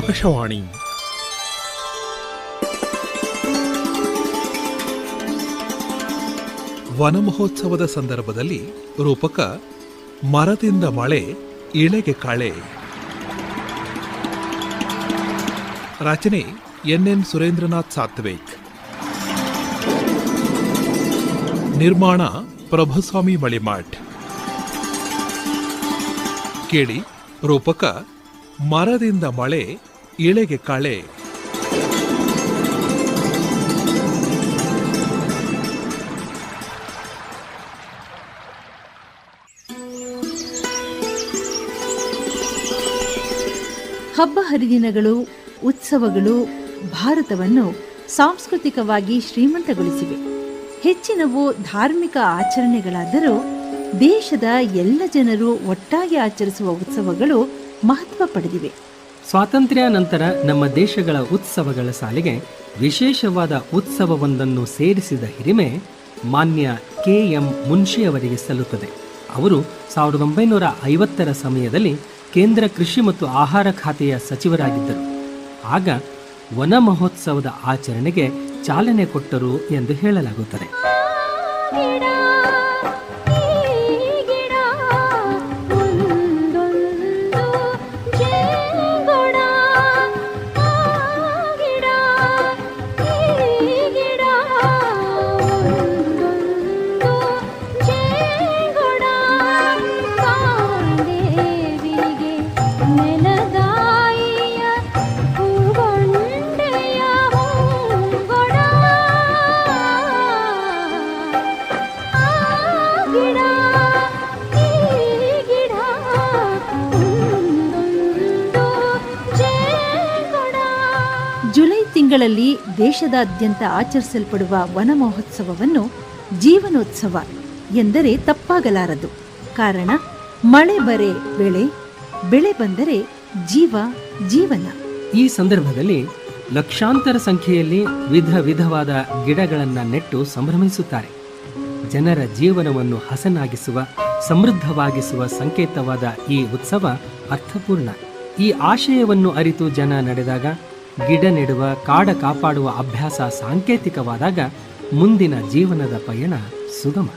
ಆಕಾಶವಾಣಿ. ವನ ಮಹೋತ್ಸವದ ಸಂದರ್ಭದಲ್ಲಿ ರೂಪಕ ಮರದಿಂದ ಮಳೆ, ಇಳೆಗೆ ಕಾಳೆ. ರಚನೆ ಎನ್ ಸುರೇಂದ್ರನಾಥ್ ಸಾತ್ವೇಕ್. ನಿರ್ಮಾಣ ಪ್ರಭುಸ್ವಾಮಿ ಮಳಿಮಾಠ್ ಕೇಳಿ ರೂಪಕ ಮರದಿಂದ ಮಳೆ ಇಳೆಗೆ ಕಳೆ. ಹಬ್ಬ ಹರಿದಿನಗಳು, ಉತ್ಸವಗಳು ಭಾರತವನ್ನು ಸಾಂಸ್ಕೃತಿಕವಾಗಿ ಶ್ರೀಮಂತಗೊಳಿಸಿವೆ. ಹೆಚ್ಚಿನವು ಧಾರ್ಮಿಕ ಆಚರಣೆಗಳಾದರೂ ದೇಶದ ಎಲ್ಲ ಜನರು ಒಟ್ಟಾಗಿ ಆಚರಿಸುವ ಉತ್ಸವಗಳು ಮಹತ್ವ ಪಡೆದಿವೆ. ಸ್ವಾತಂತ್ರ್ಯ ನಂತರ ನಮ್ಮ ದೇಶಗಳ ಉತ್ಸವಗಳ ಸಾಲಿಗೆ ವಿಶೇಷವಾದ ಉತ್ಸವವೊಂದನ್ನು ಸೇರಿಸಿದ ಹಿರಿಮೆ ಮಾನ್ಯ ಕೆ ಎಂ ಮುನ್ಷಿಯವರಿಗೆ ಸಲ್ಲುತ್ತದೆ. ಅವರು ಸಾವಿರದ ಒಂಬೈನೂರ ಐವತ್ತರ ಸಮಯದಲ್ಲಿ ಕೇಂದ್ರ ಕೃಷಿ ಮತ್ತು ಆಹಾರ ಖಾತೆಯ ಸಚಿವರಾಗಿದ್ದರು. ಆಗ ವನ ಮಹೋತ್ಸವದ ಆಚರಣೆಗೆ ಚಾಲನೆ ಕೊಟ್ಟರು ಎಂದು ಹೇಳಲಾಗುತ್ತದೆ. ದೇಶದಾದ್ಯಂತ ಆಚರಿಸಲ್ಪಡುವ ವನ ಮಹೋತ್ಸವವನ್ನು ಜೀವನೋತ್ಸವ ಎಂದರೆ ತಪ್ಪಾಗಲಾರದು. ಕಾರಣ, ಮಳೆ ಬರೆ ಬೆಳೆ ಬೆಳೆ ಬಂದರೆ ಜೀವ, ಜೀವನ. ಈ ಸಂದರ್ಭದಲ್ಲಿ ಲಕ್ಷಾಂತರ ಸಂಖ್ಯೆಯಲ್ಲಿ ವಿಧ ವಿಧವಾದ ಗಿಡಗಳನ್ನು ನೆಟ್ಟು ಸಂಭ್ರಮಿಸುತ್ತಾರೆ. ಜನರ ಜೀವನವನ್ನು ಹಸನಾಗಿಸುವ, ಸಮೃದ್ಧವಾಗಿಸುವ ಸಂಕೇತವಾದ ಈ ಉತ್ಸವ ಅರ್ಥಪೂರ್ಣ. ಈ ಆಶಯವನ್ನು ಅರಿತು ಜನ ನಡೆದಾಗ ಗಿಡ ನೆಡುವ ಕಾಡ ಕಾಪಾಡುವ ಅಭ್ಯಾಸ ಸಾಂಕೇತಿಕವಾದಾಗ ಮುಂದಿನ ಜೀವನದ ಪಯಣ ಸುಗಮ.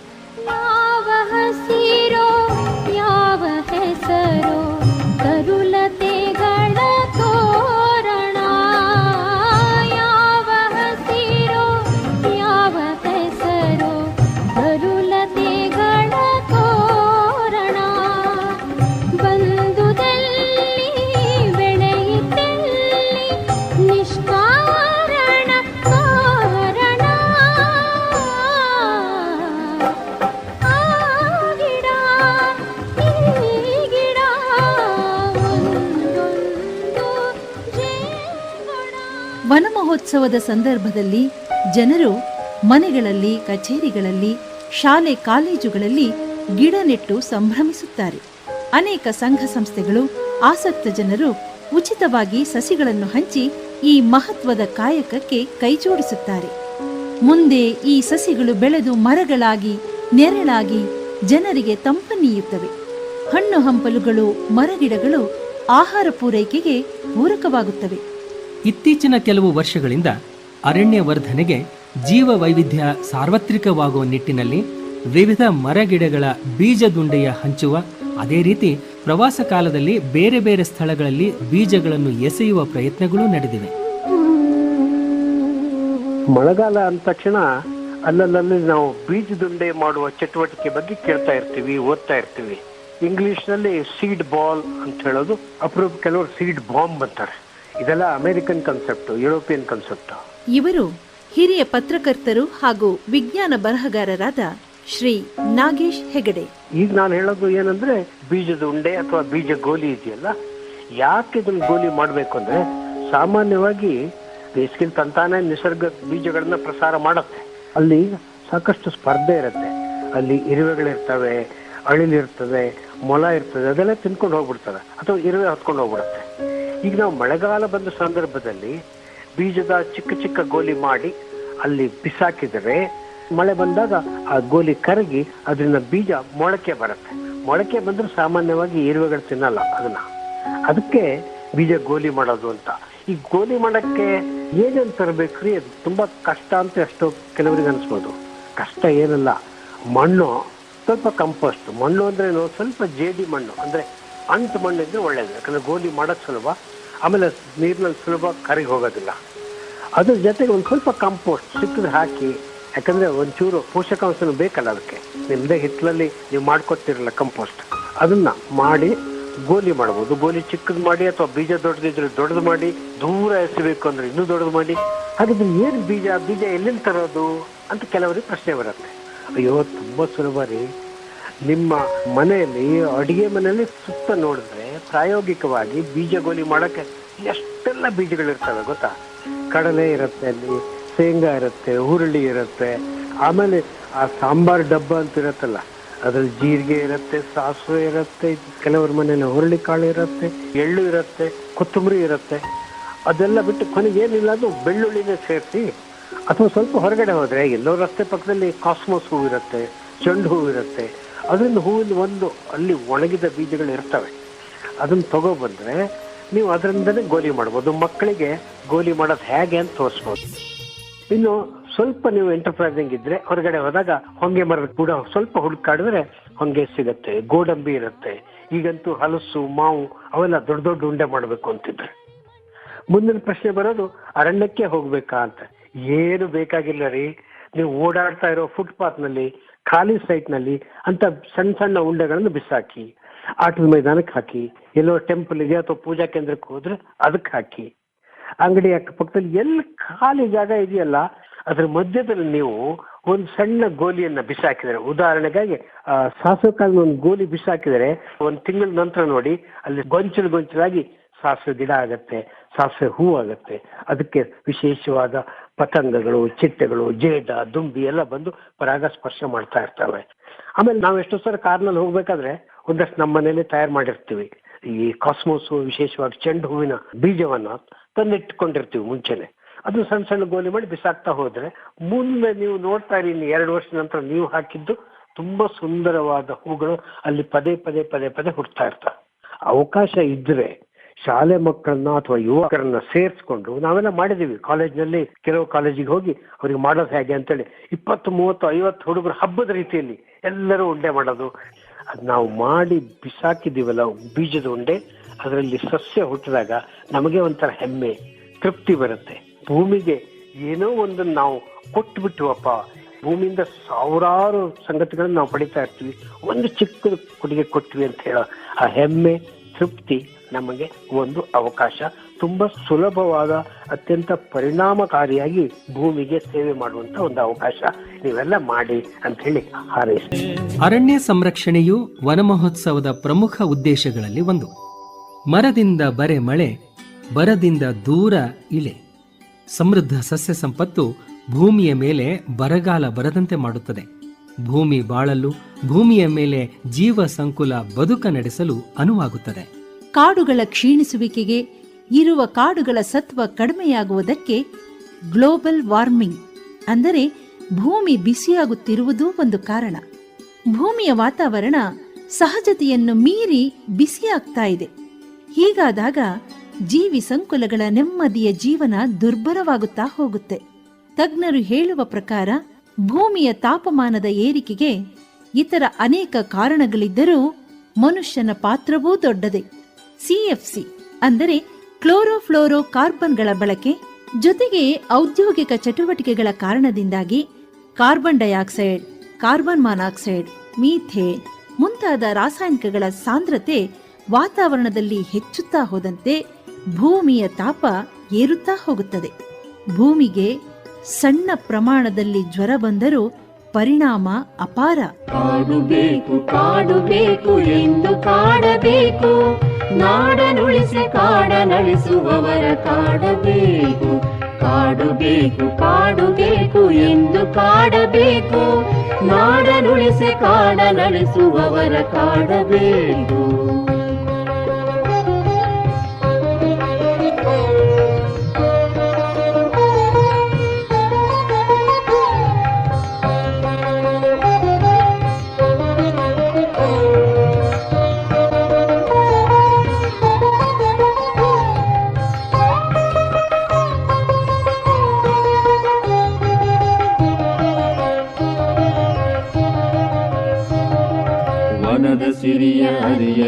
ವನ ಮಹೋತ್ಸವದ ಸಂದರ್ಭದಲ್ಲಿ ಜನರು ಮನೆಗಳಲ್ಲಿ, ಕಚೇರಿಗಳಲ್ಲಿ, ಶಾಲೆ, ಕಾಲೇಜುಗಳಲ್ಲಿ ಗಿಡ ನೆಟ್ಟು ಸಂಭ್ರಮಿಸುತ್ತಾರೆ. ಅನೇಕ ಸಂಘ ಸಂಸ್ಥೆಗಳು ಆಸಕ್ತ ಜನರು ಉಚಿತವಾಗಿ ಸಸಿಗಳನ್ನು ಹಂಚಿ ಈ ಮಹತ್ವದ ಕಾಯಕಕ್ಕೆ ಕೈಜೋಡಿಸುತ್ತಾರೆ. ಮುಂದೆ ಈ ಸಸಿಗಳು ಬೆಳೆದು ಮರಗಳಾಗಿ, ನೆರಳಾಗಿ ಜನರಿಗೆ ತಂಪನ್ನೀಯುತ್ತವೆ. ಹಣ್ಣು ಹಂಪಲುಗಳು, ಮರಗಿಡಗಳು ಆಹಾರ ಪೂರೈಕೆಗೆ ಪೂರಕವಾಗುತ್ತವೆ. ಇತ್ತೀಚಿನ ಕೆಲವು ವರ್ಷಗಳಿಂದ ಅರಣ್ಯ ವರ್ಧನೆಗೆ ಜೀವ ವೈವಿಧ್ಯ ಸಾರ್ವತ್ರಿಕವಾಗುವ ನಿಟ್ಟಿನಲ್ಲಿ ವಿವಿಧ ಮರಗಿಡಗಳ ಬೀಜದುಂಡೆಯ ಹಂಚುವ, ಅದೇ ರೀತಿ ಪ್ರವಾಸ ಕಾಲದಲ್ಲಿ ಬೇರೆ ಬೇರೆ ಸ್ಥಳಗಳಲ್ಲಿ ಬೀಜಗಳನ್ನು ಎಸೆಯುವ ಪ್ರಯತ್ನಗಳು ನಡೆದಿವೆ. ಮಳೆಗಾಲ ಅಂದ ತಕ್ಷಣ ಅಲ್ಲಲ್ಲಿ ನಾವು ಬೀಜದುಂಡೆ ಮಾಡುವ ಚಟುವಟಿಕೆ ಬಗ್ಗೆ ಕೇಳ್ತಾ ಇರ್ತೀವಿ, ಓದ್ತಾ ಇರ್ತೀವಿ. ಇಂಗ್ಲಿಷ್ನಲ್ಲಿ ಸೀಡ್ ಬಾಲ್ ಅಂತ ಹೇಳೋದು. ಅಪರೂಪ ಕೆಲವರು ಸೀಡ್ ಬಾಂಬ್ ಅಂತಾರೆ. ಇದೆಲ್ಲ ಅಮೆರಿಕನ್ ಕನ್ಸೆಪ್ಟ್ ಯುರೋಪಿಯನ್ ಕನ್ಸೆಪ್ಟ್ ಇವರು ಹಿರಿಯ ಪತ್ರಕರ್ತರು ಹಾಗೂ ವಿಜ್ಞಾನ ಬರಹಗಾರರಾದ ಶ್ರೀ ನಾಗೇಶ್ ಹೆಗಡೆ. ಈಗ ನಾನು ಹೇಳೋದು ಏನಂದ್ರೆ ಬೀಜದ ಉಂಡೆ ಅಥವಾ ಬೀಜ ಗೋಲಿ ಇದೆಯಲ್ಲ ಯಾಕೆ ಇದನ್ನ ಗೋಲಿ ಮಾಡ್ಬೇಕು ಅಂದ್ರೆ ಸಾಮಾನ್ಯವಾಗಿ ಬೇಸಿಗೆ ತಂತಾನೆ ನಿಸರ್ಗ ಬೀಜಗಳನ್ನ ಪ್ರಸಾರ ಮಾಡುತ್ತೆ. ಅಲ್ಲಿ ಸಾಕಷ್ಟು ಸ್ಪರ್ಧೆ ಇರುತ್ತೆ. ಅಲ್ಲಿ ಇರುವೆಗಳಿರ್ತವೆ ಅಳಿಲಿರ್ತದೆ ಮೊಲ ಇರ್ತದೆ ಅದೆಲ್ಲ ತಿನ್ಕೊಂಡು ಹೋಗ್ಬಿಡ್ತದೆ. ಅಥವಾ ಇರುವೆ ಹತ್ಕೊಂಡು ಹೋಗ್ಬಿಡುತ್ತೆ. ಈಗ ನಾವು ಮಳೆಗಾಲ ಬಂದ ಸಂದರ್ಭದಲ್ಲಿ ಬೀಜದ ಚಿಕ್ಕ ಚಿಕ್ಕ ಗೋಲಿ ಮಾಡಿ ಅಲ್ಲಿ ಬಿಸಾಕಿದರೆ ಮಳೆ ಬಂದಾಗ ಆ ಗೋಲಿ ಕರಗಿ ಅದರಿಂದ ಬೀಜ ಮೊಳಕೆ ಬರುತ್ತೆ. ಮೊಳಕೆ ಬಂದ್ರೆ ಸಾಮಾನ್ಯವಾಗಿ ಇರುವೆಗಳು ತಿನ್ನಲ್ಲ ಅದನ್ನ. ಅದಕ್ಕೆ ಬೀಜ ಗೋಲಿ ಮಾಡೋದು ಅಂತ. ಈ ಗೋಲಿ ಮಾಡಕ್ಕೆ ಏನೇನ್ ತರಬೇಕ್ರಿ? ಅದು ತುಂಬಾ ಕಷ್ಟ ಅಂತ ಅಷ್ಟು ಕೆಲವರಿಗೆ ಅನಿಸ್ಬೋದು. ಕಷ್ಟ ಏನಲ್ಲ. ಮಣ್ಣು ಸ್ವಲ್ಪ ಕಂಪೋಸ್ಟ್ ಮಣ್ಣು ಅಂದ್ರೆ? ಸ್ವಲ್ಪ ಜೇಡಿ ಮಣ್ಣು. ಅಂದ್ರೆ ಅಂಟು ಮಣ್ಣು ಇದ್ರೆ ಒಳ್ಳೇದು. ಯಾಕಂದ್ರೆ ಗೋಲಿ ಮಾಡೋದು ಸುಲಭ, ಆಮೇಲೆ ನೀರಿನಲ್ಲಿ ಸುಲಭ ಕರಿಗೆ ಹೋಗೋದಿಲ್ಲ. ಅದ್ರ ಜೊತೆಗೆ ಒಂದು ಸ್ವಲ್ಪ ಕಾಂಪೋಸ್ಟ್ ಸಿಕ್ಕಿದ್ರೆ ಹಾಕಿ, ಯಾಕಂದ್ರೆ ಒಂಚೂರು ಪೋಷಕಾಂಶನೂ ಬೇಕಲ್ಲ ಅದಕ್ಕೆ. ನಿಮ್ಮದೇ ಹಿತ್ತಲಲ್ಲಿ ನೀವು ಮಾಡ್ಕೊಟ್ಟಿರಲ್ಲ ಕಂಪೋಸ್ಟ್ ಅದನ್ನ ಮಾಡಿ ಗೋಲಿ ಮಾಡ್ಬೋದು. ಗೋಲಿ ಚಿಕ್ಕದು ಮಾಡಿ ಅಥವಾ ಬೀಜ ದೊಡ್ಡದಿದ್ರೆ ದೊಡ್ಡದು ಮಾಡಿ, ದೂರ ಎಸಬೇಕು ಅಂದ್ರೆ ಇನ್ನೂ ದೊಡ್ಡದು ಮಾಡಿ. ಹಾಗಿದ್ರೆ ಏನು ಬೀಜ ಬೀಜ ಎಲ್ಲಿಂದ ತರೋದು ಅಂತ ಕೆಲವರಿಗೆ ಪ್ರಶ್ನೆ ಬರುತ್ತೆ. ಅಯ್ಯೋ, ತುಂಬಾ ಸುಲಭ ರೀ. ನಿಮ್ಮ ಮನೆಯಲ್ಲಿ, ಅಡಿಗೆ ಮನೆಯಲ್ಲಿ ಸುತ್ತ ನೋಡಿದ್ರೆ ಪ್ರಾಯೋಗಿಕವಾಗಿ ಬೀಜ ಗೋಲಿ ಮಾಡಕ್ಕೆ ಎಷ್ಟೆಲ್ಲ ಬೀಜಗಳಿರ್ತವೆ ಗೊತ್ತಾ? ಕಡಲೆ ಇರುತ್ತೆ ಅಲ್ಲಿ, ಶೇಂಗಾ ಇರುತ್ತೆ, ಹುರುಳಿ ಇರುತ್ತೆ. ಆಮೇಲೆ ಆ ಸಾಂಬಾರ್ ಡಬ್ಬ ಅಂತ ಇರುತ್ತಲ್ಲ, ಅದ್ರಲ್ಲಿ ಜೀರಿಗೆ ಇರುತ್ತೆ, ಸಾಸಿವೆ ಇರುತ್ತೆ, ಕೆಲವ್ರ ಮನೇಲಿ ಹುರುಳಿ ಕಾಳು ಇರುತ್ತೆ, ಎಳ್ಳು ಇರುತ್ತೆ, ಕೊತ್ತಂಬರಿ ಇರುತ್ತೆ. ಅದೆಲ್ಲ ಬಿಟ್ಟು ಕೊನೆಗೆ ಏನಿಲ್ಲ ಅದು ಬೆಳ್ಳುಳ್ಳಿನೇ ಸೇರಿಸಿ, ಅಥವಾ ಸ್ವಲ್ಪ ಹೊರಗಡೆ ಹೋದರೆ ಎಲ್ಲೋ ರಸ್ತೆ ಪಕ್ಕದಲ್ಲಿ ಕಾಸ್ಮೋಸ್ ಹೂವು ಇರುತ್ತೆ, ಚೆಂಡು ಹೂವು ಇರುತ್ತೆ. ಅದರಿಂದ ಹೂವಿನ ಒಂದು ಅಲ್ಲಿ ಒಣಗಿದ ಬೀಜಗಳು ಇರ್ತವೆ. ಅದನ್ನ ತಗೊಬಂದ್ರೆ ನೀವು ಅದರಿಂದನೇ ಗೋಲಿ ಮಾಡ್ಬೋದು. ಮಕ್ಕಳಿಗೆ ಗೋಲಿ ಮಾಡೋದು ಹೇಗೆ ಅಂತ ತೋರಿಸ್ಬೋದು. ಇನ್ನು ಸ್ವಲ್ಪ ನೀವು ಎಂಟರ್ಪ್ರೈಸಿಂಗ್ ಇದ್ರೆ ಹೊರಗಡೆ ಹೋದಾಗ ಹೊಂಗೆ ಮರದ ಕೂಡ ಸ್ವಲ್ಪ ಹುಡುಕಾಡಿದ್ರೆ ಹೊಂಗೆ ಸಿಗತ್ತೆ, ಗೋಡಂಬಿ ಇರುತ್ತೆ. ಈಗಂತೂ ಹಲಸು, ಮಾವು, ಅವೆಲ್ಲ ದೊಡ್ಡ ದೊಡ್ಡ ಉಂಡೆ ಮಾಡಬೇಕು ಅಂತಿದ್ರೆ. ಮುಂದಿನ ಪ್ರಶ್ನೆ ಬರೋದು, ಅರಣ್ಯಕ್ಕೆ ಹೋಗ್ಬೇಕಾ ಅಂತ. ಏನು ಬೇಕಾಗಿಲ್ಲ ರೀ. ನೀವು ಓಡಾಡ್ತಾ ಇರೋ ಫುಟ್ಪಾತ್ನಲ್ಲಿ ಖಾಲಿ ಸೈಟ್ನಲ್ಲಿ ಅಂತ ಸಣ್ಣ ಸಣ್ಣ ಉಂಡೆಗಳನ್ನು ಬಿಸಾಕಿ, ಆಟದ ಮೈದಾನಕ್ಕೆ ಹಾಕಿ, ಎಲ್ಲೋ ಟೆಂಪಲ್ಗೆ ಅಥವಾ ಪೂಜಾ ಕೇಂದ್ರಕ್ಕೆ ಹೋದ್ರೆ ಅದಕ್ಕೆ ಹಾಕಿ. ಅಂಗಡಿ ಅಕ್ಕಪಕ್ಕದಲ್ಲಿ ಎಲ್ಲಿ ಖಾಲಿ ಜಾಗ ಇದೆಯಲ್ಲ, ಅದ್ರ ಮಧ್ಯದಲ್ಲಿ ನೀವು ಒಂದು ಸಣ್ಣ ಗೋಲಿಯನ್ನ ಬಿಸಾಕಿದರೆ, ಉದಾಹರಣೆಗಾಗಿ ಸಾಸಿವೆ ಕಾಲಿನ ಒಂದು ಗೋಲಿ ಬಿಸಾಕಿದರೆ, ಒಂದು ತಿಂಗಳ ನಂತರ ನೋಡಿ, ಅಲ್ಲಿ ಗೊಂಚಲು ಗೊಂಚಲಾಗಿ ಸಾಸಿವೆ ಗಿಡ ಆಗತ್ತೆ, ಸಾಸಿವೆ ಹೂ ಆಗತ್ತೆ. ಅದಕ್ಕೆ ವಿಶೇಷವಾದ ಪತಂಗಗಳು, ಚಿಟ್ಟೆಗಳು, ಜೇಡ, ದುಂಬಿ ಎಲ್ಲ ಬಂದು ಪರಾಗಸ್ಪರ್ಶ ಮಾಡ್ತಾ ಇರ್ತವೆ. ಆಮೇಲೆ ನಾವು ಎಷ್ಟೋ ಸಲ ಕಾರ್ನಲ್ಲಿ ಹೋಗ್ಬೇಕಾದ್ರೆ ಒಂದಷ್ಟು ನಮ್ಮ ಮನೇಲಿ ತಯಾರು ಮಾಡಿರ್ತೀವಿ. ಈ ಕಾಸ್ಮೋಸ್ ವಿಶೇಷವಾಗಿ ಚೆಂಡು ಹೂವಿನ ಬೀಜವನ್ನ ತಂದಿಟ್ಕೊಂಡಿರ್ತೀವಿ ಮುಂಚೆನೆ. ಅದು ಸಣ್ಣ ಸಣ್ಣ ಗೋಲಿ ಮಾಡಿ ಬಿಸಾಕ್ತಾ ಹೋದ್ರೆ ಮುಂದೆ ನೀವು ನೋಡ್ತಾ ಇರಿ ಎರಡು ವರ್ಷ ನಂತರ ನೀವು ಹಾಕಿದ್ದು ತುಂಬಾ ಸುಂದರವಾದ ಹೂಗಳು ಅಲ್ಲಿ ಪದೇ ಪದೇ ಪದೇ ಪದೇ ಹುಡ್ತಾ ಇರ್ತವೆ. ಅವಕಾಶ ಇದ್ರೆ ಶಾಲೆ ಮಕ್ಕಳನ್ನ ಅಥವಾ ಯುವಕರನ್ನ ಸೇರಿಸ್ಕೊಂಡು ನಾವೆಲ್ಲ ಮಾಡಿದೀವಿ ಕಾಲೇಜ್ನಲ್ಲಿ ಕೆಲವು ಕಾಲೇಜಿಗೆ ಹೋಗಿ ಅವ್ರಿಗೆ ಮಾಡೋದು ಹೇಗೆ ಅಂತೇಳಿ ಇಪ್ಪತ್ತು, ಮೂವತ್ತು, ಐವತ್ತು ಹುಡುಗರು ಹಬ್ಬದ ರೀತಿಯಲ್ಲಿ ಎಲ್ಲರೂ ಉಂಡೆ ಮಾಡೋದು. ಅದ್ ನಾವು ಮಾಡಿ ಬಿಸಾಕಿದೀವಲ್ಲ ಬೀಜದ ಉಂಡೆ, ಅದರಲ್ಲಿ ಸಸ್ಯ ಹುಟ್ಟಿದಾಗ ನಮಗೆ ಒಂಥರ ಹೆಮ್ಮೆ, ತೃಪ್ತಿ ಬರುತ್ತೆ. ಭೂಮಿಗೆ ಏನೋ ಒಂದು ನಾವು ಕೊಟ್ಬಿಟ್ವಪ್ಪ ಭೂಮಿಯಿಂದ ಸಾವಿರಾರು ಸಂಗತಿಗಳನ್ನ ನಾವು ಪಡಿತಾ ಇರ್ತೀವಿ. ಒಂದು ಚಿಕ್ಕ ಕೊಡುಗೆ ಕೊಟ್ವಿ ಅಂತ ಹೇಳೋ ಆ ಹೆಮ್ಮೆ, ತೃಪ್ತಿ ನಮಗೆ ಒಂದು ಅವಕಾಶ, ತುಂಬಾ ಸುಲಭವಾದ, ಅತ್ಯಂತ ಪರಿಣಾಮಕಾರಿಯಾಗಿ ಭೂಮಿಗೆ ಸೇವೆ ಮಾಡುವಂತ ಒಂದು ಅವಕಾಶ ನೀವೆಲ್ಲ ಮಾಡಿ ಅಂತ ಹೇಳಿ ಹಾರೈಸ್ತೀನಿ. ಅರಣ್ಯ ಸಂರಕ್ಷಣೆಯು ವನಮಹೋತ್ಸವದ ಪ್ರಮುಖ ಉದ್ದೇಶಗಳಲ್ಲಿ ಒಂದು. ಮರದಿಂದ ಬರೆ ಮಳೆ, ಬರದಿಂದ ದೂರ ಇಳೆ. ಸಮೃದ್ಧ ಸಸ್ಯ ಸಂಪತ್ತು ಭೂಮಿಯ ಮೇಲೆ ಬರಗಾಲ ಬರದಂತೆ ಮಾಡುತ್ತದೆ. ಭೂಮಿ ಬಾಳಲು ಭೂಮಿಯ ಮೇಲೆ ಜೀವ ಸಂಕುಲ ಬದುಕ ನಡೆಸಲು ಅನುವಾಗುತ್ತದೆ. ಕಾಡುಗಳ ಕ್ಷೀಣಿಸುವಿಕೆಗೆ ಇರುವ ಕಾಡುಗಳ ಸತ್ವ ಕಡಿಮೆಯಾಗುವುದಕ್ಕೆ ಗ್ಲೋಬಲ್ ವಾರ್ಮಿಂಗ್ ಅಂದರೆ ಭೂಮಿ ಬಿಸಿಯಾಗುತ್ತಿರುವುದೂ ಒಂದು ಕಾರಣ. ಭೂಮಿಯ ವಾತಾವರಣ ಸಹಜತೆಯನ್ನು ಮೀರಿ ಬಿಸಿಯಾಗ್ತಾ ಇದೆ. ಹೀಗಾದಾಗ ಜೀವಿ ಸಂಕುಲಗಳ ನೆಮ್ಮದಿಯ ಜೀವನ ದುರ್ಬಲವಾಗುತ್ತಾ ಹೋಗುತ್ತೆ. ತಜ್ಞರು ಹೇಳುವ ಪ್ರಕಾರ ಭೂಮಿಯ ತಾಪಮಾನದ ಏರಿಕೆಗೆ ಇತರ ಅನೇಕ ಕಾರಣಗಳಿದ್ದರೂ ಮನುಷ್ಯನ ಪಾತ್ರವೂ ದೊಡ್ಡದೇ. ಸಿಎಫ್ಸಿ ಅಂದರೆ ಕ್ಲೋರೋಫ್ಲೋರೋ ಕಾರ್ಬನ್ಗಳ ಬಳಕೆ, ಜೊತೆಗೆ ಔದ್ಯೋಗಿಕ ಚಟುವಟಿಕೆಗಳ ಕಾರಣದಿಂದಾಗಿ carbon dioxide, carbon monoxide, methane ಮುಂತಾದ ರಾಸಾಯನಿಕಗಳ ಸಾಂದ್ರತೆ ವಾತಾವರಣದಲ್ಲಿ ಹೆಚ್ಚುತ್ತಾ ಹೋದಂತೆ ಭೂಮಿಯ ತಾಪ ಏರುತ್ತಾ ಹೋಗುತ್ತದೆ. ಭೂಮಿಗೆ ಸಣ್ಣ ಪ್ರಮಾಣದಲ್ಲಿ ಜ್ವರ ಬಂದರೂ ಪರಿಣಾಮ ಅಪಾರ. ಕಾಡು ಬೇಕು ಕಾಡು ಬೇಕು, ಎಂದು ಕಾಡಬೇಕು. ನಾಡನುಳಿಸಿ ಕಾಡನಳಿಸುವವರ ಕಾಡಬೇಕು. ಕಾಡು ಬೇಕು ಕಾಡು ಬೇಕು ಎಂದು ಕಾಡಬೇಕು. ನಾಡನುಳಿಸಿ ಕಾಡನಳಿಸುವವರ ಕಾಡಬೇಕು.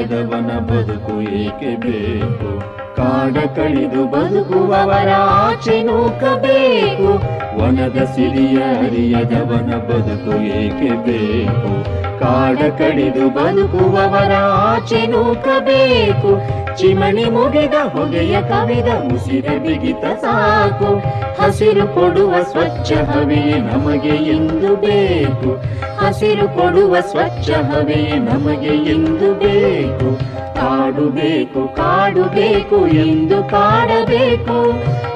ಅರಿಯದವನ ಬದುಕು ಏಕೆ ಬೇಕು? ಕಾಡ ಕಳಿದು ಬದುಕುವವರ ಆಚೆ ನೂಕಬೇಕು. ವನದ ಸಿರಿಯ ಅರಿಯದವನ ಬದುಕು ಏಕೆ ಬೇಕು? ಕಾಡ ಕಡಿದು ಬದುಕುವವರ ಆಚೆ ನೂಕಬೇಕು. ಚಿಮಣಿ ಮುಗಿದ ಹೊಗೆಯ ಕವಿದ ಮುಸಿರ ಬಿಗಿತ ಸಾಕು. ಹಸಿರು ಕೊಡುವ ಸ್ವಚ್ಛ ಹವೆಯೇ ನಮಗೆ ಎಂದು ಬೇಕು. ಹಸಿರು ಕೊಡುವ ಸ್ವಚ್ಛ ಹವೆಯೇ ನಮಗೆ ಎಂದು ಬೇಕು. ಕಾಡು ಬೇಕು ಕಾಡು ಬೇಕು ಎಂದು ಕಾಡಬೇಕು.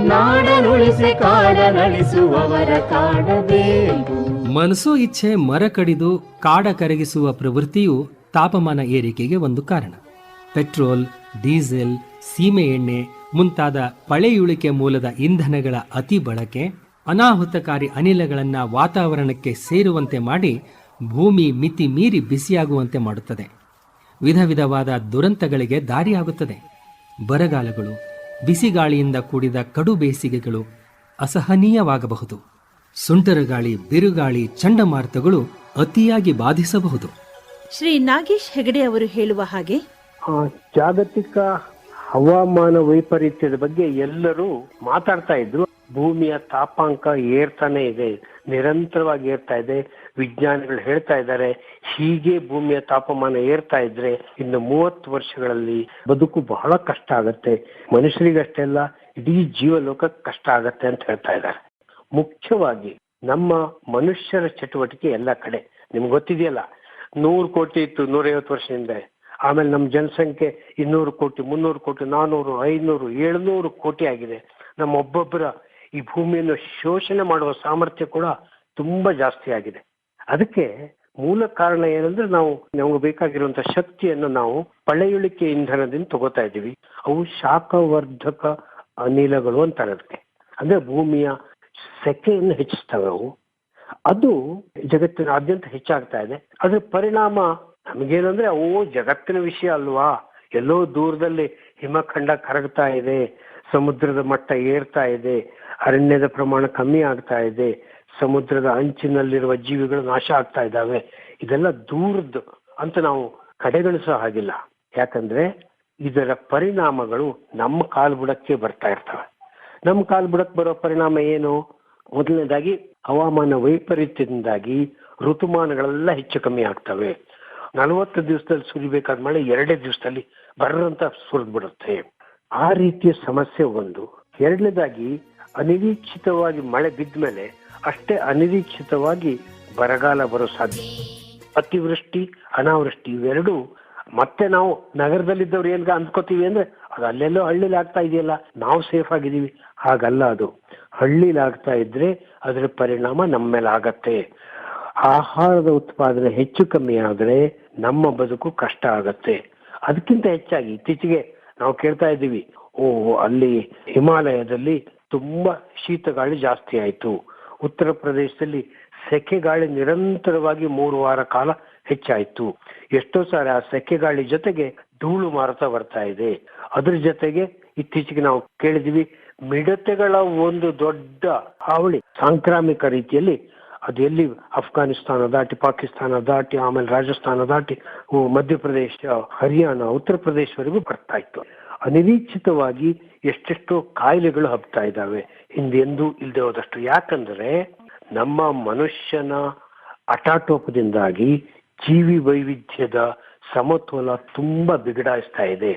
ನಾಡನುಳಿಸಿ ಕಾಡನಳಿಸುವವರ ಕಾಡಬೇಕು. ಮನಸು ಇಚ್ಛೆ ಮರ ಕಡಿದು ಕಾಡ ಕರಗಿಸುವ ಪ್ರವೃತ್ತಿಯು ತಾಪಮಾನ ಏರಿಕೆಗೆ ಒಂದು ಕಾರಣ. ಪೆಟ್ರೋಲ್ ಡೀಸೆಲ್, ಸೀಮೆ ಎಣ್ಣೆ ಮುಂತಾದ ಪಳೆಯುಳಿಕೆ ಮೂಲದ ಇಂಧನಗಳ ಅತಿ ಬಳಕೆ ಅನಾಹುತಕಾರಿ ಅನಿಲಗಳನ್ನು ವಾತಾವರಣಕ್ಕೆ ಸೇರುವಂತೆ ಮಾಡಿ ಭೂಮಿ ಮಿತಿ ಮೀರಿ ಬಿಸಿಯಾಗುವಂತೆ ಮಾಡುತ್ತದೆ. ವಿಧ ವಿಧವಾದ ದುರಂತಗಳಿಗೆ ದಾರಿಯಾಗುತ್ತದೆ. ಬರಗಾಲಗಳು, ಬಿಸಿಗಾಳಿಯಿಂದ ಕೂಡಿದ ಕಡು ಬೇಸಿಗೆಗಳು ಅಸಹನೀಯವಾಗಬಹುದು. ಸುಂಟರಗಾಳಿ ಬಿರುಗಾಳಿ, ಚಂಡಮಾರುತಗಳು ಅತಿಯಾಗಿ ಬಾಧಿಸಬಹುದು. ಶ್ರೀ ನಾಗೇಶ್ ಹೆಗಡೆ ಅವರು ಹೇಳುವ ಹಾಗೆ ಜಾಗತಿಕ ಹವಾಮಾನ ವೈಪರೀತ್ಯದ ಬಗ್ಗೆ ಎಲ್ಲರೂ ಮಾತಾಡ್ತಾ ಇದ್ರು. ಭೂಮಿಯ ತಾಪಾಂಕ ಏರ್ತಾನೆ ಇದೆ, ನಿರಂತರವಾಗಿ ಏರ್ತಾ ಇದೆ, ವಿಜ್ಞಾನಿಗಳು ಹೇಳ್ತಾ ಇದ್ದಾರೆ, ಹೀಗೆ ಭೂಮಿಯ ತಾಪಮಾನ ಏರ್ತಾ ಇದ್ರೆ ಇನ್ನು ಮೂವತ್ತು ವರ್ಷಗಳಲ್ಲಿ ಬದುಕು ಬಹಳ ಕಷ್ಟ ಆಗತ್ತೆ. ಮನುಷ್ಯರಿಗಷ್ಟೇ ಅಲ್ಲ, ಇಡೀ ಜೀವಲೋಕ ಕಷ್ಟ ಆಗತ್ತೆ ಅಂತ ಹೇಳ್ತಾ ಇದ್ದಾರೆ. ಮುಖ್ಯವಾಗಿ ನಮ್ಮ ಮನುಷ್ಯರ ಚಟುವಟಿಕೆ ಎಲ್ಲ ಕಡೆ. ನಿಮ್ಗೆ ಗೊತ್ತಿದೆಯಲ್ಲ, ನೂರು ಕೋಟಿ ಇತ್ತು ನೂರೈವತ್ತು ವರ್ಷದಿಂದ. ಆಮೇಲೆ ನಮ್ಮ ಜನಸಂಖ್ಯೆ ಇನ್ನೂರು ಕೋಟಿ, ಮುನ್ನೂರು ಕೋಟಿ, ನಾನೂರು, ಐನೂರು, ಏಳ್ನೂರು ಕೋಟಿ ಆಗಿದೆ. ನಮ್ಮ ಒಬ್ಬೊಬ್ಬರ ಈ ಭೂಮಿಯನ್ನು ಶೋಷಣೆ ಮಾಡುವ ಸಾಮರ್ಥ್ಯ ಕೂಡ ತುಂಬಾ ಜಾಸ್ತಿ ಆಗಿದೆ. ಅದಕ್ಕೆ ಮೂಲ ಕಾರಣ ಏನಂದ್ರೆ ನಾವು, ನಮಗೆ ಬೇಕಾಗಿರುವಂತಹ ಶಕ್ತಿಯನ್ನು ನಾವು ಪಳೆಯುಳಿಕೆ ಇಂಧನದಿಂದ ತಗೋತಾ ಇದ್ದೀವಿ. ಅವು ಶಾಖವರ್ಧಕ ಅನಿಲಗಳು ಅಂತಾರೆ ಅದಕ್ಕೆ. ಅಂದ್ರೆ ಭೂಮಿಯ ಸೆಕೆಯನ್ನು ಹೆಚ್ಚಿಸ್ತವೆ ಅವು. ಅದು ಜಗತ್ತಿನಾದ್ಯಂತ ಹೆಚ್ಚಾಗ್ತಾ ಇದೆ. ಅದ್ರ ಪರಿಣಾಮ ನಮಗೇನಂದ್ರೆ ಅವು ಜಗತ್ತಿನ ವಿಷಯ ಅಲ್ವಾ? ಎಲ್ಲೋ ದೂರದಲ್ಲಿ ಹಿಮಖಂಡ ಕರಗ್ತಾ ಇದೆ, ಸಮುದ್ರದ ಮಟ್ಟ ಏರ್ತಾ ಇದೆ, ಅರಣ್ಯದ ಪ್ರಮಾಣ ಕಮ್ಮಿ ಆಗ್ತಾ ಇದೆ, ಸಮುದ್ರದ ಅಂಚಿನಲ್ಲಿರುವ ಜೀವಿಗಳು ನಾಶ ಆಗ್ತಾ ಇದ್ದಾವೆ. ಇದೆಲ್ಲ ದೂರದ ಅಂತ ನಾವು ಕಡೆಗಣಿಸೋ ಹಾಗಿಲ್ಲ. ಯಾಕಂದ್ರೆ, ಇದರ ಪರಿಣಾಮಗಳು ನಮ್ಮ ಕಾಲ್ಬುಡಕ್ಕೆ ಬರ್ತಾ ಇರ್ತವೆ. ನಮ್ಮ ಕಾಲ್ಬುಡಕ್ಕೆ ಬರೋ ಪರಿಣಾಮ ಏನು? ಮೊದಲನೇದಾಗಿ ಹವಾಮಾನ ವೈಪರೀತ್ಯದಿಂದಾಗಿ ಋತುಮಾನಗಳೆಲ್ಲ ಹೆಚ್ಚು ಕಮ್ಮಿ ಆಗ್ತವೆ. ನಲವತ್ತು ದಿವಸದಲ್ಲಿ ಸುರಿಬೇಕಾದ ಮಳೆ ಎರಡೇ ದಿವಸದಲ್ಲಿ ಬರ್ರಂತ ಸುರಿದು ಬಿಡುತ್ತೆ. ಆ ರೀತಿಯ ಸಮಸ್ಯೆ ಒಂದು. ಎರಡನೇದಾಗಿ, ಅನಿರೀಕ್ಷಿತವಾಗಿ ಮಳೆ ಬಿದ್ದ ಮೇಲೆ ಅಷ್ಟೇ ಅನಿರೀಕ್ಷಿತವಾಗಿ ಬರಗಾಲ ಬರೋ ಸಾಧ್ಯ. ಅತಿವೃಷ್ಟಿ, ಅನಾವೃಷ್ಟಿ ಇವೆರಡು ಮತ್ತೆ ನಾವು ನಗರದಲ್ಲಿದ್ದವ್ರು ಏನ್ಗ ಅಂದ್ಕೋತೀವಿ ಅಂದ್ರೆ ಅದು ಅಲ್ಲೆಲ್ಲೋ ಹಳ್ಳಿಲಿ ಆಗ್ತಾ ಇದೆಯಲ್ಲ, ನಾವು ಸೇಫ್ ಆಗಿದ್ದೀವಿ. ಹಾಗಲ್ಲ ಅದು. ಹಳ್ಳಿಲಾಗ್ತಾ ಇದ್ರೆ ಅದರ ಪರಿಣಾಮ ನಮ್ಮ ಮೇಲೆ ಆಗತ್ತೆ. ಆಹಾರದ ಉತ್ಪಾದನೆ ಹೆಚ್ಚು ಕಮ್ಮಿ ಆದ್ರೆ ನಮ್ಮ ಬದುಕು ಕಷ್ಟ ಆಗತ್ತೆ. ಅದಕ್ಕಿಂತ ಹೆಚ್ಚಾಗಿ ಇತ್ತೀಚೆಗೆ ನಾವು ಕೇಳ್ತಾ ಇದ್ದೀವಿ ಓ ಅಲ್ಲಿ ಹಿಮಾಲಯದಲ್ಲಿ ತುಂಬಾ ಶೀತ ಗಾಳಿ ಜಾಸ್ತಿ ಆಯ್ತು. ಉತ್ತರ ಪ್ರದೇಶದಲ್ಲಿ ಸೆಕೆ ಗಾಳಿ ನಿರಂತರವಾಗಿ ಮೂರು ವಾರ ಕಾಲ ಹೆಚ್ಚಾಯ್ತು. ಎಷ್ಟೋ ಸಾರಿ ಆ ಸೆಕೆ ಗಾಳಿ ಜೊತೆಗೆ ಧೂಳು ಮಾರುತ ಬರ್ತಾ ಇದೆ. ಅದ್ರ ಜೊತೆಗೆ ಇತ್ತೀಚೆಗೆ ನಾವು ಕೇಳಿದ್ವಿ ಮಿಡತೆಗಳ ಒಂದು ದೊಡ್ಡ ಹಾವಳಿ ಸಾಂಕ್ರಾಮಿಕ ರೀತಿಯಲ್ಲಿ ಅದು ಎಲ್ಲಿ ಅಫ್ಘಾನಿಸ್ತಾನ ದಾಟಿ, ಪಾಕಿಸ್ತಾನ ದಾಟಿ, ಆಮೇಲೆ ರಾಜಸ್ಥಾನ ದಾಟಿ ಮಧ್ಯಪ್ರದೇಶ, ಹರಿಯಾಣ, ಉತ್ತರ ಪ್ರದೇಶವರೆಗೂ ಬರ್ತಾ ಇತ್ತು. ಅನಿರೀಕ್ಷಿತವಾಗಿ ಎಷ್ಟೆಷ್ಟೋ ಕಾಯಿಲೆಗಳು ಹಬ್ತಾ ಇದ್ದಾವೆ. ಹಿಂದೆಂದೂ ಇಲ್ಲದೆ ಹೋದಷ್ಟು. ಯಾಕಂದ್ರೆ ನಮ್ಮ ಮನುಷ್ಯನ ಅಟಾಟೋಪದಿಂದಾಗಿ ಜೀವಿ ವೈವಿಧ್ಯದ ಸಮತೋಲ ತುಂಬಾ ಬಿಗಡಾಯಿಸ್ತಾ ಇದೆ.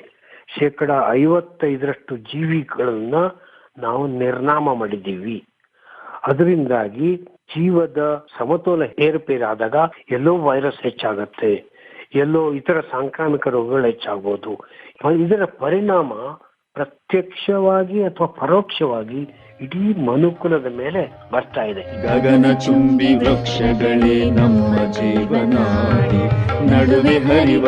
ಶೇಕಡ ಐವತ್ತೈದರಷ್ಟು ಜೀವಿಗಳನ್ನ ನಾವು ನಿರ್ನಾಮ ಮಾಡಿದ್ದೀವಿ. ಅದರಿಂದಾಗಿ ಜೀವದ ಸಮತೋಲ ಏರುಪೇರಾದಾಗ ಎಲ್ಲೋ ವೈರಸ್ ಹೆಚ್ಚಾಗತ್ತೆ, ಎಲ್ಲೋ ಇತರ ಸಾಂಕ್ರಾಮಿಕ ರೋಗಗಳು ಹೆಚ್ಚಾಗಬಹುದು ಇದರ ಪರಿಣಾಮ ಪ್ರತ್ಯಕ್ಷವಾಗಿ ಅಥವಾ ಪರೋಕ್ಷವಾಗಿ ಇಡೀ ಮನುಕುಲದ ಮೇಲೆ ಬರ್ತಾ ಇದೆ. ಗಗನ ಚುಂಬಿ ವೃಕ್ಷಗಳೇ ನಮ್ಮ ಜೀವನಾಡಿ, ನಡುವೆ ಹರಿವ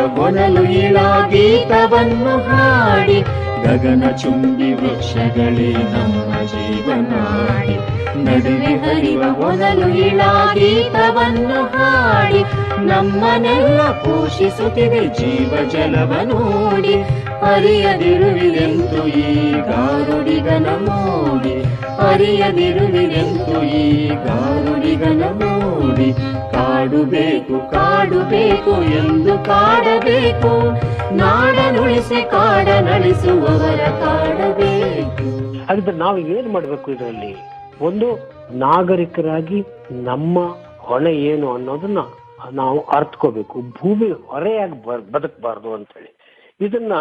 ಗೀತವನ್ನು ಹಾಡಿ ಗಗನ ಚುಂಬಿ ವೃಕ್ಷಗಳೇ ನಮ್ಮ ಜೀವನಾಡಿ ನಡುವೆ ಹರಿವ ಮೊದಲು ಇಳಾಗೀತವನ್ನು ಹಾಡಿ. ನಮ್ಮನ್ನೆಲ್ಲ ಪೋಷಿಸುತ್ತಿದೆ ಜೀವ ಜಲವ ನೋಡಿ. ಅರಿಯದಿರುವಿರೆಂತು ಈ ಗಾರುಡಿಗನ ಮೋಡಿ. ಅರಿಯದಿರುವಿರೆಂತು ಈ ಗಾರುಡಿಗನ ಮೋಡಿ ಕಾಡುಬೇಕು ಕಾಡುಬೇಕು, ಎಂದು ಕಾಡಬೇಕು. ನಾಡನುಳಿಸಿ ಕಾಡನಳಿಸುವವರ ಕಾಡಬೇಕು. ಹಾಗಿದ್ರೆ ನಾವು ಏನ್ ಮಾಡ್ಬೇಕು ಇದರಲ್ಲಿ? ಒಂದು ನಾಗರಿಕರಾಗಿ ನಮ್ಮ ಹೊಣೆ ಏನು ಅನ್ನೋದನ್ನ ನಾವು ಅರ್ಥಕೋಬೇಕು ಭೂಮಿ ಹೊರೆಯಾಗಿ ಬದುಕಬಾರದು ಅಂತ ಅಂತೇಳಿ. ಇದನ್ನ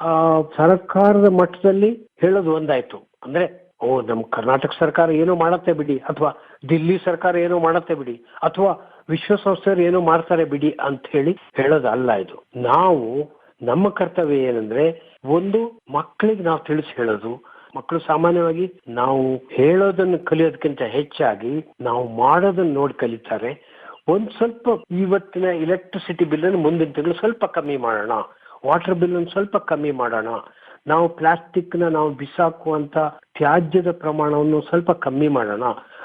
ಆ ಸರ್ಕಾರದ ಮಟ್ಟದಲ್ಲಿ ಹೇಳೋದು ಒಂದಾಯ್ತು. ಅಂದ್ರೆ ಓ ನಮ್ಮ ಕರ್ನಾಟಕ ಸರ್ಕಾರ ಏನೋ ಮಾಡತ್ತೆ ಬಿಡಿ, ಅಥವಾ ದಿಲ್ಲಿ ಸರ್ಕಾರ ಏನೋ ಮಾಡತ್ತೆ ಬಿಡಿ, ಅಥವಾ ವಿಶ್ವಸಂಸ್ಥೆಯವರು ಏನೋ ಮಾಡ್ತಾರೆ ಬಿಡಿ ಅಂತ ಹೇಳಿ ಹೇಳೋದಲ್ಲ ಇದು. ನಾವು, ನಮ್ಮ ಕರ್ತವ್ಯ ಏನಂದ್ರೆ ಒಂದು ಮಕ್ಕಳಿಗೆ ನಾವು ತಿಳಿಸಿ ಹೇಳೋದು. ಮಕ್ಕಳು ಸಾಮಾನ್ಯವಾಗಿ ನಾವು ಹೇಳೋದನ್ನು ಕಲಿಯೋದಕ್ಕಿಂತ ಹೆಚ್ಚಾಗಿ ನಾವು ಮಾಡೋದನ್ನ ನೋಡಿ ಕಲಿತಾರೆ. ಒಂದ್ ಸ್ವಲ್ಪ ಇವತ್ತಿನ ಎಲೆಕ್ಟ್ರಿಸಿಟಿ ಬಿಲ್ ಅನ್ನು ಮುಂದಿನ ತಿಂಗಳು ಸ್ವಲ್ಪ ಕಮ್ಮಿ ಮಾಡೋಣ. ವಾಟರ್ ಬಿಲ್ ಅನ್ನು ಸ್ವಲ್ಪ ಕಮ್ಮಿ ಮಾಡೋಣ. ನಾವು ಪ್ಲಾಸ್ಟಿಕ್ನ ನಾವು ಬಿಸಾಕುವಂತ ತ್ಯಾಜ್ಯದ ಪ್ರಮಾಣವನ್ನು ಸ್ವಲ್ಪ ಕಮ್ಮಿ ಮಾಡೋಣ.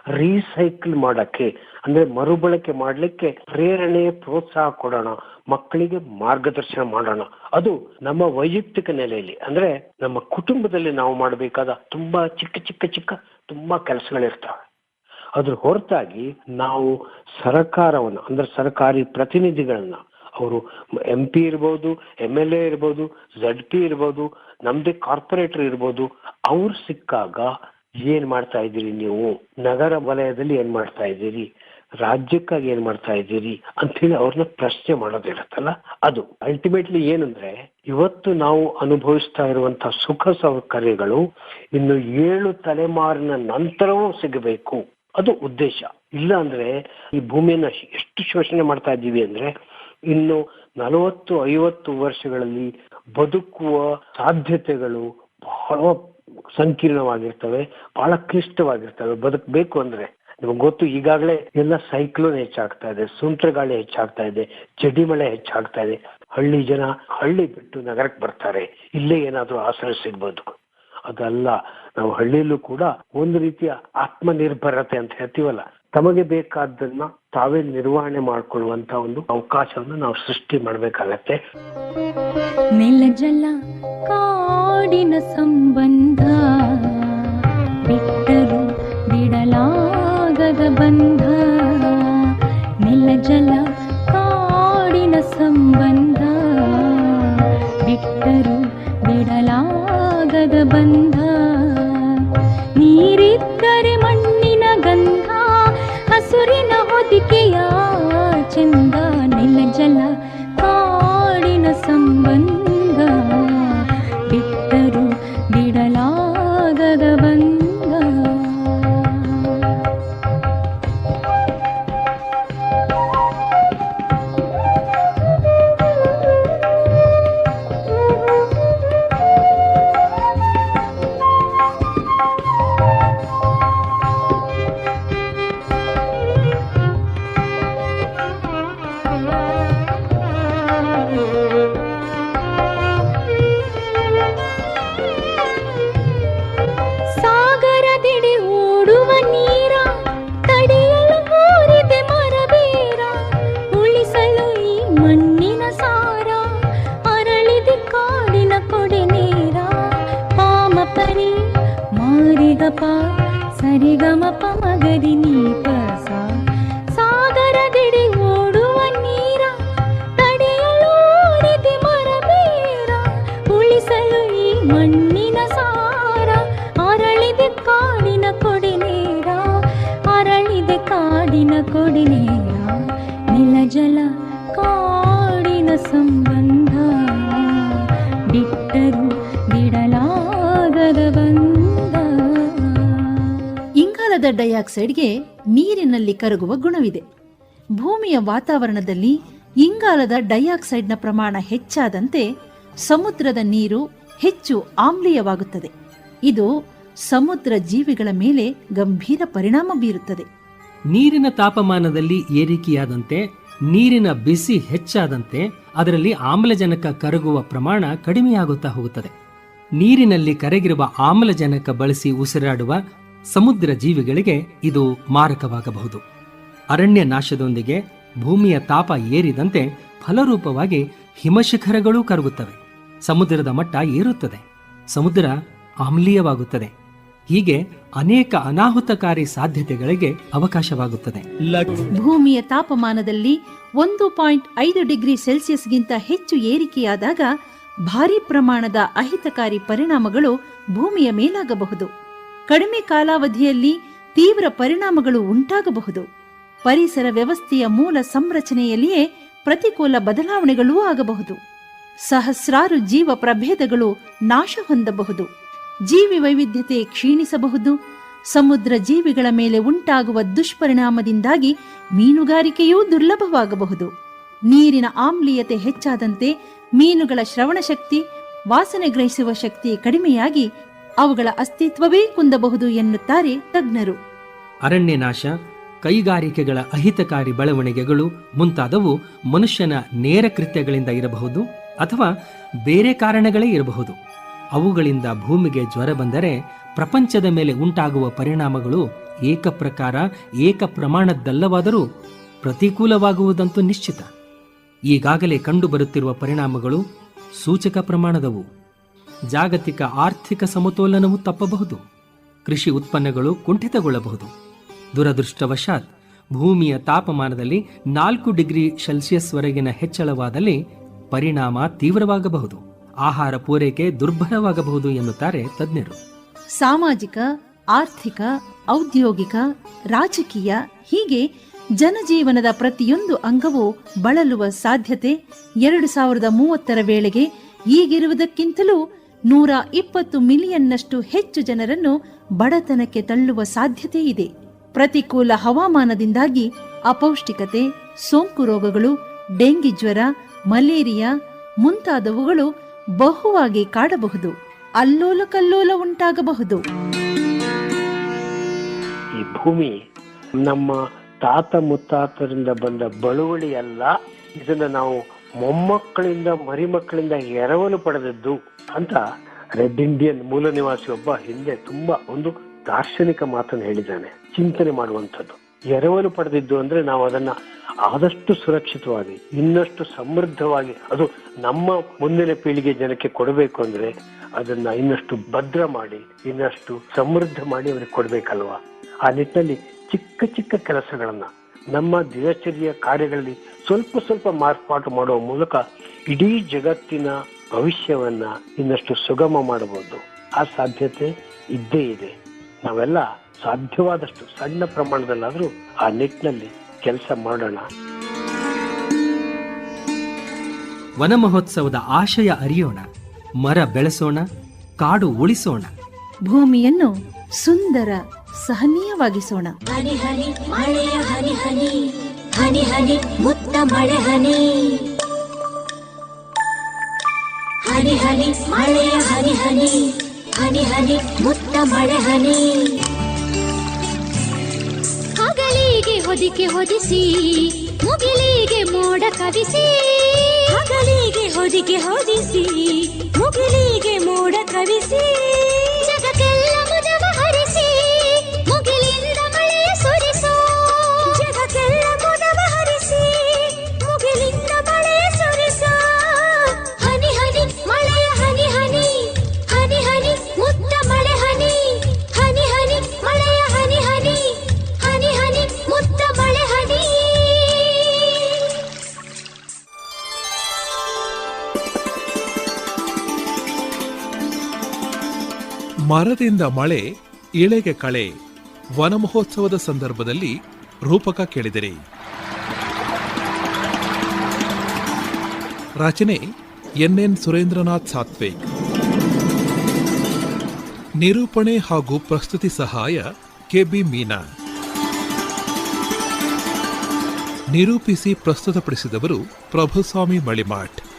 ರೀಸೈಕಲ್ ಮಾಡಕ್ಕೆ, ಅಂದ್ರೆ ಮರುಬಳಕೆ ಮಾಡಲಿಕ್ಕೆ ಪ್ರೇರಣೆ, ಪ್ರೋತ್ಸಾಹ ಕೊಡೋಣ. ಮಕ್ಕಳಿಗೆ ಮಾರ್ಗದರ್ಶನ ಮಾಡೋಣ. ಅದು ನಮ್ಮ ವೈಯಕ್ತಿಕ ನೆಲೆಯಲ್ಲಿ, ಅಂದ್ರೆ ನಮ್ಮ ಕುಟುಂಬದಲ್ಲಿ ನಾವು ಮಾಡಬೇಕಾದ ತುಂಬಾ ಚಿಕ್ಕ ಚಿಕ್ಕ ಚಿಕ್ಕ, ತುಂಬಾ ಕೆಲಸಗಳಿರ್ತವೆ. ಅದ್ರ ಹೊರತಾಗಿ ನಾವು ಸರ್ಕಾರವನ್ನು, ಅಂದ್ರೆ ಸರ್ಕಾರಿ ಪ್ರತಿನಿಧಿಗಳನ್ನ, ಅವರು ಎಂ ಪಿ ಇರ್ಬೋದು, ಎಂ ಎಲ್ ಎ ಇರ್ಬೋದು, ಝಡ್ ಪಿ ಇರ್ಬೋದು ನಮ್ದೇ ಕಾರ್ಪೊರೇಟರ್ ಇರ್ಬೋದು, ಅವ್ರು ಸಿಕ್ಕಾಗ ಏನ್ ಮಾಡ್ತಾ ಇದ್ದೀರಿ ನೀವು? ನಗರ ವಲಯದಲ್ಲಿ ಏನ್ ಮಾಡ್ತಾ ಇದ್ದೀರಿ? ರಾಜ್ಯಕ್ಕಾಗಿ ಏನ್ ಮಾಡ್ತಾ ಇದ್ದೀರಿ? ಅಂತ ಹೇಳಿ ಅವ್ರನ್ನ ಪ್ರಶ್ನೆ ಮಾಡೋದಿರತ್ತಲ್ಲ? ಅದು ಅಲ್ಟಿಮೇಟ್ಲಿ ಏನಂದ್ರೆ, ಇವತ್ತು ನಾವು ಅನುಭವಿಸ್ತಾ ಇರುವಂತಹ ಸುಖ ಸೌಕರ್ಯಗಳು ಇನ್ನು ಏಳು ತಲೆಮಾರಿನ ನಂತರವೂ ಸಿಗಬೇಕು. ಅದು ಉದ್ದೇಶ. ಇಲ್ಲ ಅಂದ್ರೆ ಈ ಭೂಮಿಯನ್ನ ಎಷ್ಟು ಶೋಷಣೆ ಮಾಡ್ತಾ ಇದ್ದೀವಿ ಅಂದ್ರೆ ಇನ್ನು ನಲವತ್ತು, ಐವತ್ತು ವರ್ಷಗಳಲ್ಲಿ ಬದುಕುವ ಸಾಧ್ಯತೆಗಳು ಬಹಳ ಸಂಕೀರ್ಣವಾಗಿರ್ತವೆ, ಬಹಳ ಕ್ಲಿಷ್ಟವಾಗಿರ್ತವೆ. ಬದುಕಬೇಕು ಅಂದ್ರೆ ನಿಮಗೆ ಗೊತ್ತು, ಈಗಾಗಲೇ ಎಲ್ಲ ಸೈಕ್ಲೋನ್ ಹೆಚ್ಚಾಗ್ತಾ ಇದೆ ಸುಂಟ್ರ ಗಾಳಿ ಹೆಚ್ಚಾಗ್ತಾ ಇದೆ ಚಡಿ ಮಳೆ ಹೆಚ್ಚಾಗ್ತಾ ಇದೆ. ಹಳ್ಳಿ ಜನ ಹಳ್ಳಿ ಬಿಟ್ಟು ನಗರಕ್ಕೆ ಬರ್ತಾರೆ. ಇಲ್ಲೇ ಏನಾದರೂ ಆಶ್ರಯ ಸಿಗ್ಬೋದು. ಅದಲ್ಲ, ನಾವು ಹಳ್ಳಿಯಲ್ಲೂ ಕೂಡ ಒಂದು ರೀತಿಯ ಆತ್ಮನಿರ್ಭರತೆ ಅಂತ ಹೇಳ್ತೀವಲ್ಲ, ತಮಗೆ ಬೇಕಾದ್ದನ್ನ ತಾವೇ ನಿರ್ವಹಣೆ ಮಾಡಿಕೊಳ್ಳುವಂತ ಒಂದು ಅವಕಾಶವನ್ನು ನಾವು ಸೃಷ್ಟಿ ಮಾಡಬೇಕಾಗತ್ತೆ. ನೆಲ ಜಲ ಕಾಡಿನ ಸಂಬಂಧ ಬಿಟ್ಟರು ಬಿಡಲಾಗದ ಬಂಧ. ನೆಲ ಜಲ ಕಾಡಿನ ಸಂಬಂಧ ಬಿಟ್ಟರು ಬಿಡಲಾಗದ ಬಂಧ. ಬಿಟ್ಟರು ಬಿಡಲಾಗದ ಇಂಗಾಲದ ಡೈಆಕ್ಸೈಡ್ಗೆ ನೀರಿನಲ್ಲಿ ಕರಗುವ ಗುಣವಿದೆ. ಭೂಮಿಯ ವಾತಾವರಣದಲ್ಲಿ ಇಂಗಾಲದ ಡೈಆಕ್ಸೈಡ್ನ ಪ್ರಮಾಣ ಹೆಚ್ಚಾದಂತೆ ಸಮುದ್ರದ ನೀರು ಹೆಚ್ಚು ಆಮ್ಲೀಯವಾಗುತ್ತದೆ. ಇದು ಸಮುದ್ರ ಜೀವಿಗಳ ಮೇಲೆ ಗಂಭೀರ ಪರಿಣಾಮ ಬೀರುತ್ತದೆ. ನೀರಿನ ತಾಪಮಾನದಲ್ಲಿ ಏರಿಕೆಯಾದಂತೆ ನೀರಿನ ಬಿಸಿ ಹೆಚ್ಚಾದಂತೆ ಅದರಲ್ಲಿ ಆಮ್ಲಜನಕ ಕರಗುವ ಪ್ರಮಾಣ ಕಡಿಮೆಯಾಗುತ್ತಾ ಹೋಗುತ್ತದೆ. ನೀರಿನಲ್ಲಿ ಕರಗಿರುವ ಆಮ್ಲಜನಕ ಬಳಸಿ ಉಸಿರಾಡುವ ಸಮುದ್ರ ಜೀವಿಗಳಿಗೆ ಇದು ಮಾರಕವಾಗಬಹುದು. ಅರಣ್ಯ ನಾಶದೊಂದಿಗೆ ಭೂಮಿಯ ತಾಪ ಏರಿದಂತೆ ಫಲರೂಪವಾಗಿ ಹಿಮಶಿಖರಗಳೂ ಕರಗುತ್ತವೆ. ಸಮುದ್ರದ ಮಟ್ಟ ಏರುತ್ತದೆ. ಸಮುದ್ರ ಆಮ್ಲೀಯವಾಗುತ್ತದೆ. ಹೀಗೆ ಅನೇಕ ಅನಾಹುತಕಾರಿ ಸಾಧ್ಯತೆಗಳಿಗೆ ಅವಕಾಶವಾಗುತ್ತದೆ. ಭೂಮಿಯ ತಾಪಮಾನದಲ್ಲಿ ಒಂದು ಪಾಯಿಂಟ್ ಐದು ಡಿಗ್ರಿ ಸೆಲ್ಸಿಯಸ್ಗಿಂತ ಹೆಚ್ಚು ಏರಿಕೆಯಾದಾಗ ಭಾರಿ ಪ್ರಮಾಣದ ಅಹಿತಕಾರಿ ಪರಿಣಾಮಗಳು ಭೂಮಿಯ ಮೇಲಾಗಬಹುದು. ಕಡಿಮೆ ಕಾಲಾವಧಿಯಲ್ಲಿ ತೀವ್ರ ಪರಿಣಾಮಗಳು ಉಂಟಾಗಬಹುದು. ಪರಿಸರ ವ್ಯವಸ್ಥೆಯ ಮೂಲ ಸಂರಚನೆಯಲ್ಲಿಯೇ ಪ್ರತಿಕೂಲ ಬದಲಾವಣೆಗಳೂ ಆಗಬಹುದು. ಸಹಸ್ರಾರು ಜೀವ ಪ್ರಭೇದಗಳು ನಾಶ ಹೊಂದಬಹುದು. ಜೀವಿ ವೈವಿಧ್ಯತೆ ಕ್ಷೀಣಿಸಬಹುದು. ಸಮುದ್ರ ಜೀವಿಗಳ ಮೇಲೆ ಉಂಟಾಗುವ ದುಷ್ಪರಿಣಾಮದಿಂದಾಗಿ ಮೀನುಗಾರಿಕೆಯೂ ದುರ್ಲಭವಾಗಬಹುದು. ನೀರಿನ ಆಮ್ಲೀಯತೆ ಹೆಚ್ಚಾದಂತೆ ಮೀನುಗಳ ಶ್ರವಣ ಶಕ್ತಿ ವಾಸನೆ ಗ್ರಹಿಸುವ ಶಕ್ತಿ ಕಡಿಮೆಯಾಗಿ ಅವುಗಳ ಅಸ್ತಿತ್ವವೇ ಕುಂದಬಹುದು ಎನ್ನುತ್ತಾರೆ ತಜ್ಞರು. ಅರಣ್ಯನಾಶ, ಕೈಗಾರಿಕೆಗಳ ಅಹಿತಕಾರಿ ಬೆಳವಣಿಗೆಗಳು ಮುಂತಾದವು ಮನುಷ್ಯನ ನೇರ ಕೃತ್ಯಗಳಿಂದ ಇರಬಹುದು ಅಥವಾ ಬೇರೆ ಕಾರಣಗಳೇ ಇರಬಹುದು. ಅವುಗಳಿಂದ ಭೂಮಿಗೆ ಜ್ವರ ಬಂದರೆ ಪ್ರಪಂಚದ ಮೇಲೆ ಉಂಟಾಗುವ ಪರಿಣಾಮಗಳು ಏಕಪ್ರಕಾರ ಏಕ ಪ್ರಮಾಣದ್ದಲ್ಲವಾದರೂ ಪ್ರತಿಕೂಲವಾಗುವುದಂತೂ ನಿಶ್ಚಿತ. ಈಗಾಗಲೇ ಕಂಡುಬರುತ್ತಿರುವ ಪರಿಣಾಮಗಳು ಸೂಚಕ ಪ್ರಮಾಣದವು. ಜಾಗತಿಕ ಆರ್ಥಿಕ ಸಮತೋಲನವು ತಪ್ಪಬಹುದು. ಕೃಷಿ ಉತ್ಪನ್ನಗಳು ಕುಂಠಿತಗೊಳ್ಳಬಹುದು. ದುರದೃಷ್ಟವಶಾತ್, ಭೂಮಿಯ ತಾಪಮಾನದಲ್ಲಿ ನಾಲ್ಕು ಡಿಗ್ರಿ ಸೆಲ್ಸಿಯಸ್ವರೆಗಿನ ಹೆಚ್ಚಳವಾದಲ್ಲಿ ಪರಿಣಾಮ ತೀವ್ರವಾಗಬಹುದು. ಆಹಾರ ಪೂರೈಕೆ ದುರ್ಬಲವಾಗಬಹುದು ಎನ್ನುತ್ತಾರೆ ತಜ್ಞರು. ಸಾಮಾಜಿಕ, ಆರ್ಥಿಕ, ಔದ್ಯೋಗಿಕ, ರಾಜಕೀಯ ಹೀಗೆ ಜನಜೀವನದ ಪ್ರತಿಯೊಂದು ಅಂಗವೂ ಬಳಲುವ ಸಾಧ್ಯತೆ ಎರಡು ಸಾವಿರದ ಮೂವತ್ತರ ವೇಳೆಗೆ ಈಗಿರುವುದಕ್ಕಿಂತಲೂ ನೂರ ಇಪ್ಪತ್ತು ಮಿಲಿಯನ್ನಷ್ಟು ಹೆಚ್ಚು ಜನರನ್ನು ಬಡತನಕ್ಕೆ ತಳ್ಳುವ ಸಾಧ್ಯತೆ ಇದೆ. ಪ್ರತಿಕೂಲ ಹವಾಮಾನದಿಂದಾಗಿ ಅಪೌಷ್ಟಿಕತೆ, ಸೋಂಕು ರೋಗಗಳು ಡೆಂಗಿ ಜ್ವರ, ಮಲೇರಿಯಾ ಮುಂತಾದವುಗಳು ಬಹುವಾಗಿ ಕಾಡಬಹುದು ಅಲ್ಲೋಲ ಕಲ್ಲೋಲ ಉಂಟಾಗಬಹುದು. ಈ ಭೂಮಿ ನಮ್ಮ ತಾತ ಮುತ್ತಾತರಿಂದ ಬಂದ ಬಳುವಳಿ ಅಲ್ಲ ಇದನ್ನ ನಾವು ಮೊಮ್ಮಕ್ಕಳಿಂದ ಮರಿಮಕ್ಕಳಿಂದ ಎರವಲು ಪಡೆದದ್ದು ಅಂತ ರೆಡ್ ಇಂಡಿಯನ್ ಮೂಲ ನಿವಾಸಿ ಒಬ್ಬ ಹಿಂದೆ ತುಂಬಾ ಒಂದು ದಾರ್ಶನಿಕ ಮಾತನ್ನು ಹೇಳಿದ್ದಾನೆ, ಚಿಂತನೆ ಮಾಡುವಂಥದ್ದು. ಎರವಲು ಪಡೆದಿದ್ದು ಅಂದ್ರೆ ನಾವು ಅದನ್ನ ಆದಷ್ಟು ಸುರಕ್ಷಿತವಾಗಿ, ಇನ್ನಷ್ಟು ಸಮೃದ್ಧವಾಗಿ, ಅದು ನಮ್ಮ ಮುಂದಿನ ಪೀಳಿಗೆ ಜನಕ್ಕೆ ಕೊಡಬೇಕು ಅಂದ್ರೆ ಅದನ್ನ ಇನ್ನಷ್ಟು ಭದ್ರ ಮಾಡಿ, ಇನ್ನಷ್ಟು ಸಮೃದ್ಧ ಮಾಡಿ ಅವರಿಗೆ ಕೊಡ್ಬೇಕಲ್ವಾ? ಆ ನಿಟ್ಟಿನಲ್ಲಿ ಚಿಕ್ಕ ಚಿಕ್ಕ ಕೆಲಸಗಳನ್ನ, ನಮ್ಮ ದಿನಚರಿಯ ಕಾರ್ಯಗಳಲ್ಲಿ ಸ್ವಲ್ಪ ಸ್ವಲ್ಪ ಮಾರ್ಪಾಟು ಮಾಡುವ ಮೂಲಕ ಇಡೀ ಜಗತ್ತಿನ ಭವಿಷ್ಯವನ್ನ ಇನ್ನಷ್ಟು ಸುಗಮ ಮಾಡಬಹುದು. ಆ ಸಾಧ್ಯತೆ ಇದ್ದೇ ಇದೆ. ನಾವೆಲ್ಲ ಸಾಧ್ಯವಾದಷ್ಟು ಸಣ್ಣ ಪ್ರಮಾಣದಲ್ಲಾದರೂ ಆ ನಿಟ್ಟಿನಲ್ಲಿ ಕೆಲಸ ಮಾಡೋಣ. ವನ ಮಹೋತ್ಸವದ ಆಶಯ ಅರಿಯೋಣ ಮರ ಬೆಳೆಸೋಣ ಕಾಡು ಉಳಿಸೋಣ. ಭೂಮಿಯನ್ನು ಸುಂದರ ಸಹನೀಯವಾಗಿಸೋಣ. ಹನಿ ಹನಿ ಮಳೆಯ ಹನಿ ಹನಿ ಹನಿ ಹನಿ ಮುತ್ತ ಮಳೆ ಹನಿ. ಹೊದಿಕೆ ಹೊದಿಸಿ ಮುಗಿಲಿಗೆ ಮೋಡ ಕವಿಸಿ. ಹಗಲಿಗೆ ಹೊದಿಕೆ ಹೊದಿಸಿ ಮುಗಿಲಿಗೆ ಮೋಡ ಕವಿಸಿ. ಮರದಿಂದ ಮಳೆ ಇಳೆಗೆ ಕಳೆ ವನ ಮಹೋತ್ಸವದ ಸಂದರ್ಭದಲ್ಲಿ ರೂಪಕ ಕೇಳಿದಿರಿ. ರಚನೆ ಎನ್ಎನ್ ಸುರೇಂದ್ರನಾಥ್ ಸಾತ್ವಿಕ್. ನಿರೂಪಣೆ ಹಾಗೂ ಪ್ರಸ್ತುತಿ ಸಹಾಯ ಕೆಬಿ ಮೀನಾ. ನಿರೂಪಿಸಿ ಪ್ರಸ್ತುತಪಡಿಸಿದವರು ಪ್ರಭುಸ್ವಾಮಿ ಮಳಿಮಾಠ್